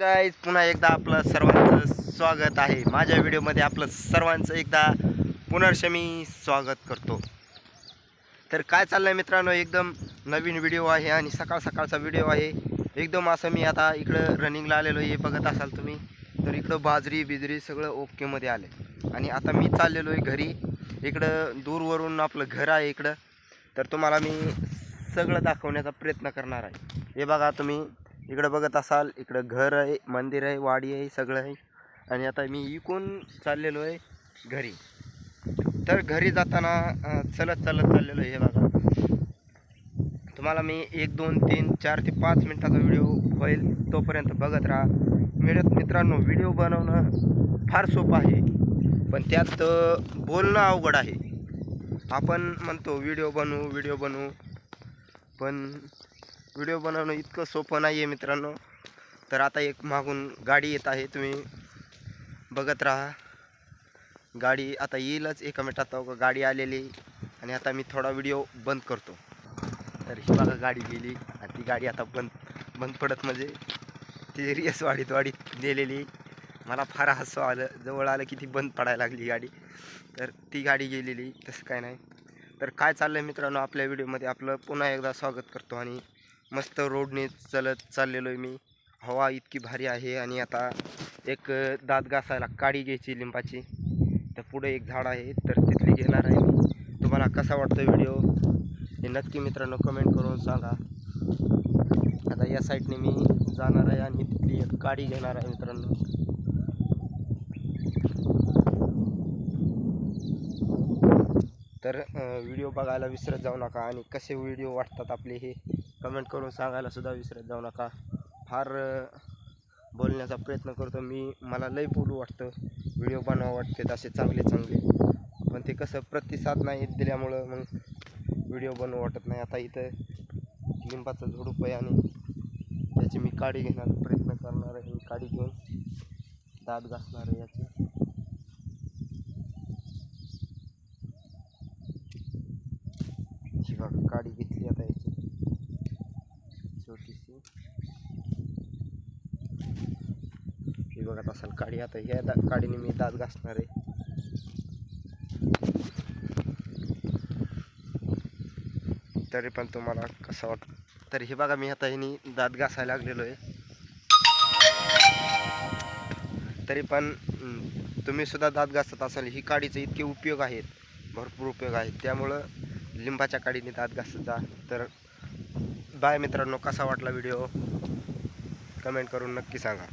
Guys पुन्हा एकदा आपलं सर्वांचं स्वागत आहे. माझ्या व्हिडिओमध्ये आपलं सर्वांचं एकदा पुनर्शमी स्वागत करतो. तर काय चाललं आहे मित्रांनो? एकदम नवीन व्हिडिओ आहे आणि सकाळ सकाळचा व्हिडिओ आहे. एकदम असं मी आता इकडं रनिंगला आलेलो हे बघत असाल तुम्ही तर इकडं बाजरी बिजरी सगळं ओकेमध्ये आले आणि आता मी चाललेलो आहे घरी. इकडं दूरवरून आपलं घर आहे इकडं. तर तुम्हाला मी सगळं दाखवण्याचा प्रयत्न करणार आहे. हे बघा तुम्ही. इकडं बघत असाल इकडं घर आहे मंदिर आहे वाडी आहे सगळं आहे. आणि आता मी इकून चाललेलो आहे घरी. तर घरी जाताना अं, चलत चालत चाललेलो आहे हे बघा. तुम्हाला मी एक दोन तीन चार ते पाच मिनटाचा व्हिडिओ होईल तोपर्यंत बघत राहा. मिळत मित्रांनो व्हिडिओ बनवणं फार सोपं आहे पण त्यात बोलणं अवघड आहे. आपण म्हणतो व्हिडिओ बनवू व्हिडिओ बनवू. पण व्हिडिओ बनवणं इतकं सोपं नाही आहे मित्रांनो. तर आता एक मागून गाडी येत आहे तुम्ही बघत राहा. गाडी आता येईलच एका मिनिटात. अहो, गाडी आलेली आणि आता मी थोडा व्हिडिओ बंद करतो. तर ही बघा गाडी गेली आणि ती गाडी आता बंद बंद पडत म्हणजे ती रियस वाढीत वाढीत गेलेली मला फार हसू आलं जवळ आलं की ती बंद पडायला लागली गाडी. तर ती गाडी गेलेली तसं काय नाही. तर काय चाललं आहे मित्रांनो आपल्या व्हिडिओमध्ये? आपलं पुन्हा एकदा स्वागत करतो आणि मस्त रोडने चलत चाललेलो आहे मी. हवा इतकी भारी आहे आणि आता एक दात घासायला काडी घ्यायची लिंबाची. तर पुढे एक झाड आहे तर तिथली घेणार आहे मी. तुम्हाला कसा वाटतो व्हिडिओ हे नक्की मित्रांनो कमेंट करून सांगा. आता या साईडने मी जाणार आहे आणि तिथली एक काडी घेणार आहे मित्रांनो. तर व्हिडिओ बघायला विसरत जाऊ नका आणि कसे व्हिडिओ वाटतात आपले हे. कमेंट करून सांगायला सुद्धा विसरत जाऊ नका. फार बोलण्याचा प्रयत्न करतो मी. मला लई बोलू वाटतं. व्हिडिओ बनवा वाटते असे चांगले चांगले. पण ते कसं प्रतिसाद नाही दिल्यामुळं मग व्हिडिओ बनवू वाटत नाही. आता इथं लिंबाचं झुडूप आहे आणि त्याची मी काडी घेण्याचा प्रयत्न करणार आहे. मी काडी घेऊन दात घासणार आहे याची. काडी घेतली आता याची. छोटीशी ही बघत असाल काडी. आता ह्या दा काडीने मी दात घासणार आहे. तरी पण तुम्हाला कसं वाटतं तर हे बघा मी आता ह्यानी दात घासायला लागलेलो आहे. तरी पण तुम्हीसुद्धा तुम्ही सुद्धा दात घासत असाल ही काडीचे इतके उपयोग आहेत. भरपूर उपयोग आहेत. त्यामुळं लिंबाच्या काडीने दात घासत जा. तर बाय मित्रांनो कसा वाटला व्हिडिओ? कमेंट करून नक्की सांगा.